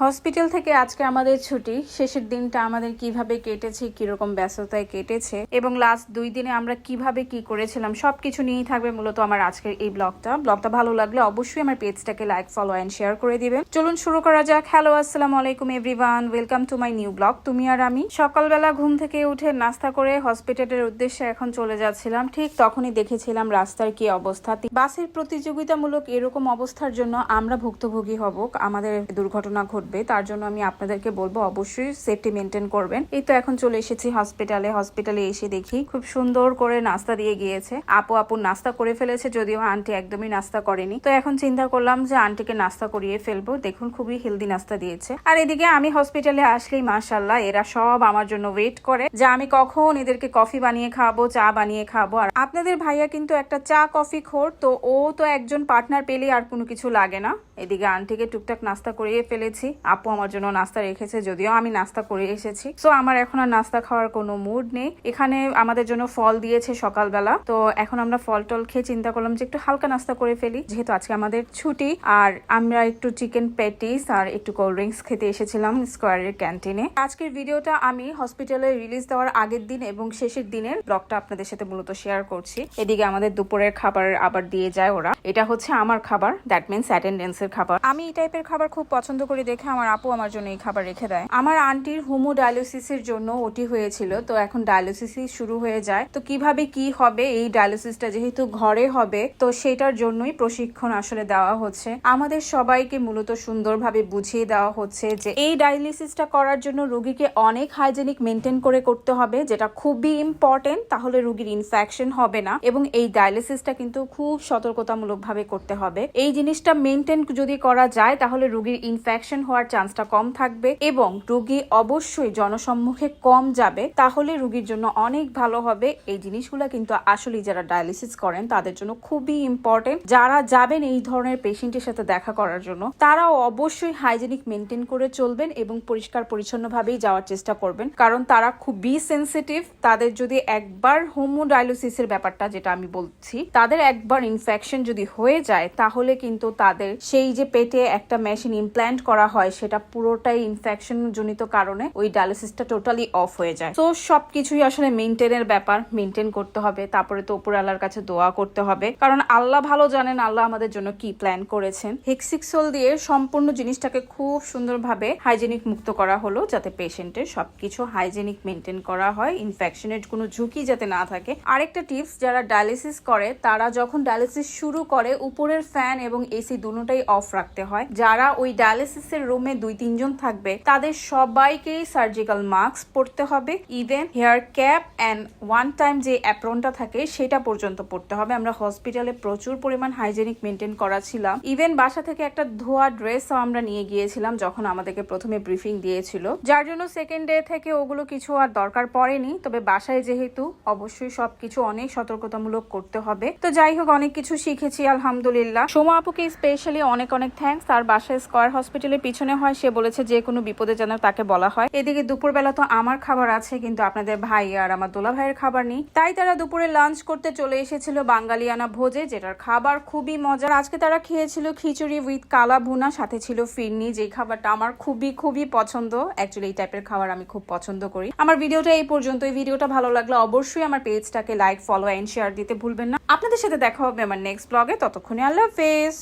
Hospital থেকে আজকে আমাদের ছুটি। শেষের দিনটা আমাদের কীভাবে কেটেছে, কীরকম ব্যস্ততায় কেটেছে, এবং লাস্ট দুই দিনে আমরা কীভাবে কি করেছিলাম, সবকিছু নিয়েই থাকবে মূলত আমার আজকের এই ব্লগটা। ব্লগটা ভালো লাগলে অবশ্যই আমার পেজটাকে লাইক ফলো অ্যান্ড শেয়ার করে দিবেন। চলুন শুরু করা যাক। হ্যালো আসসালাম আলাইকুম everyone welcome to my new blog তুমি আর আমি। সকালবেলা ঘুম থেকে উঠে নাস্তা করে হসপিটালের উদ্দেশ্যে এখন চলে যাচ্ছিলাম। ঠিক তখনই দেখেছিলাম রাস্তার কি অবস্থা। বাসের প্রতিযোগিতামূলক এরকম অবস্থার জন্য আমরা ভুক্তভোগী হব। আমাদের দুর্ঘটনা ঘটবে। তার জন্য আমি আপনাদেরকে বলব অবশ্যই সেফটি মেনটেন করবেন। এই তো এখন চলে এসেছি হসপিটালে হসপিটালে এসে দেখি খুব সুন্দর করে নাস্তা দিয়ে গিয়েছে। আপু আপু নাস্তা করে ফেলেছে, যদিও আন্টি একদমই নাস্তা করেনি। তো এখন চিন্তা করলাম যে আন্টিকে নাস্তা করিয়ে ফেলব। দেখুন, খুবই হেলদি নাস্তা দিয়েছে। আর এদিকে আমি হসপিটালে আসলেই মাশাল্লাহ এরা সব আমার জন্য ওয়েট করে যে আমি কখন এদেরকে কফি বানিয়ে খাব, চা বানিয়ে খাব। আর আপনাদের ভাইয়া কিন্তু একটা চা কফি খোর, তো ও তো একজন পার্টনার পেলে আর কোনো কিছু লাগে না। এদিকে আন্টিকে টুকটাক নাস্তা করিয়ে ফেলেছি। আপু আমার জন্য নাস্তা রেখেছে, যদিও আমি নাস্তা করে এসেছি। সো আমার এখন আর নাস্তা খাওয়ার কোনো মুড নেই। এখানে আমাদের জন্য ফল দিয়েছে সকালবেলা। তো এখন আমরা ফল টল খেয়ে চিন্তা করলাম যে একটু হালকা নাস্তা করে ফেলি, যেহেতু আজকে আমাদের ছুটি। আর আমরা একটু চিকেন প্যাটিস আর একটু কোল্ড ড্রিঙ্কস খেতে এসেছিলাম স্কোয়ারের ক্যান্টিনে আজকের ভিডিওটা আমি হসপিটালে রিলিজ দেওয়ার আগের দিন এবং শেষের দিনের ব্লগটা আপনাদের সাথে মূলত শেয়ার করছি। এদিকে আমাদের দুপুরের খাবার আবার দিয়ে যায় ওরা। এটা হচ্ছে আমার খাবার দ্যাট মিনস অ্যাটেন্ডেন্সের খাবার। আমি এই টাইপের খাবার খুব পছন্দ করি দেখে আমার আপু আমার জন্য এই খাবার রেখে দেয়। আমার আন্টির হোমো ডায়ালিসিসের জন্য ওটি হয়েছিল, তো এখন ডায়ালিসিস শুরু হয়ে যায়। তো কীভাবে কি হবে, এই ডায়ালিসিসটা যেহেতু ঘরে হবে, তো সেটার জন্যই প্রশিক্ষণ আসলে দেওয়া হচ্ছে। আমাদের সবাইকে মূলত সুন্দরভাবে বুঝিয়ে দেওয়া হচ্ছে যে এই ডায়ালিসিসটা করার জন্য রোগীকে অনেক হাইজেনিক মেনটেন করে করতে হবে, যেটা খুবই ইম্পর্টেন্ট তাহলে রোগীর ইনফেকশন হবে না। এবং এই ডায়ালিসিসটা কিন্তু খুব সতর্কতামূলক ভাবে করতে হবে। এই জিনিসটা মেনটেন যদি করা যায়, তাহলে রোগীর ইনফেকশন হওয়ার চান্সটা কম থাকবে এবং রুগী অবশ্যই জনসম্মুখে কম যাবে, তাহলে রুগীর জন্য অনেক ভালো হবে। এই জিনিসগুলো কিন্তু আসলে যারা ডায়ালিসিস করেন, তাদের জন্য খুবই ইম্পর্টেন্ট যারা যাবেন এই ধরনের পেশেন্টের সাথে দেখা করার জন্য, তারাও অবশ্যই হাইজেনিক মেনটেন করে চলবেন এবং পরিষ্কার পরিচ্ছন্নভাবেই যাওয়ার চেষ্টা করবেন। কারণ তারা খুবই সেন্সিটিভ তাদের যদি একবার হোমোডায়ালিসিসের ব্যাপারটা যেটা আমি বলছি, তাদের একবার ইনফেকশন যদি হয়ে যায়, তাহলে কিন্তু তাদের সেই যে পেটে একটা মেশিন ইমপ্ল্যান্ট করা হয় সেটা পুরোটাই ইনফেকশন জনিত কারণে ওই ডায়ালিসিসটা টোটালি অফ হয়ে যায়। তো সবকিছুই আসলে মেনটেনের ব্যাপার মেনটেন করতে হবে। তারপরে তো উপর আল্লাহর কাছে দোয়া করতে হবে। কারণ আল্লাহ ভালো জানেন আল্লাহ আমাদের জন্য কি প্ল্যান করেছেন। হেক্সিক্সল দিয়ে সম্পূর্ণ জিনিসটাকে খুব সুন্দরভাবে হাইজেনিক মুক্ত করা হলো, যাতে পেশেন্টের সবকিছু হাইজেনিক মেনটেন করা হয় ইনফেকশনের কোনো ঝুঁকি যাতে না থাকে। আরেকটা টিপস যারা ডায়ালিসিস করে, তারা যখন ডায়ালিসিস শুরু করে, উপরের ফ্যান এবং এসি দুটোটাই অফ রাখতে হয়। যারা ওই ডায়ালিসিসের রুমে দুই তিনজন থাকবে। তাদের সবাইকেই সার্জিক্যাল মাস্ক পরতে হবে। Even hair cap and one time যে অ্যাপ্রনটা থাকে, সেটা পর্যন্ত পড়তে হবে। আমরা হসপিটালে প্রচুর পরিমাণ হাইজেনিক মেনটেন করা ছিলাম। ইভেন বাসা থেকে একটা ধোয়া ড্রেসও আমরা নিয়ে গিয়েছিলাম যখন আমাদেরকে প্রথমে ব্রিফিং দিয়েছিল। যার জন্য সেকেন্ড ডে থেকে ওগুলো কিছু আর দরকার পড়েনি। তবে বাসায় যেহেতু অবশ্যই সবকিছু অনেক সতর্কতামূলক করতে হবে। তো যাই হোক, অনেক কিছু শিখেছি, আলহামদুলিল্লাহ। সোমা আপুকে স্পেশালি অনেক অনেক থ্যাঙ্কস তার বাসায় স্কোয়ার হসপিটালের পিছনে হয়, সে বলেছে যে কোনো বিপদে যেন তাকে বলা হয়। এদিকে দুপুরবেলা তো আমার খাবার আছে, কিন্তু আপনাদের ভাই আর আমার দোলা ভাইয়ের খাবার নেই। তাই তারা দুপুরে লাঞ্চ করতে চলে এসেছিল বাঙালিয়ানা ভোজে, যেটার খাবার খুবই মজার। আজকে তারা খেয়েছিল খিচুড়ি উইথ কালা ভুনা, সাথে ছিল ফিরনি। যে খাবারটা আমার খুবই খুবই পছন্দ। অ্যাকচুয়ালি এই টাইপের খাবার আমি খুব পছন্দ করি। আমার ভিডিওটা এই পর্যন্ত। এই ভিডিওটা ভালো লাগলে অবশ্যই আমার পেজটাকে লাইক ফলো অ্যান্ড শেয়ার দিতে ভুলবেন না। আপনাদের সাথে দেখা হবে আমার নেক্সট ব্লগে ততক্ষণে আল্লাহ হাফেজ।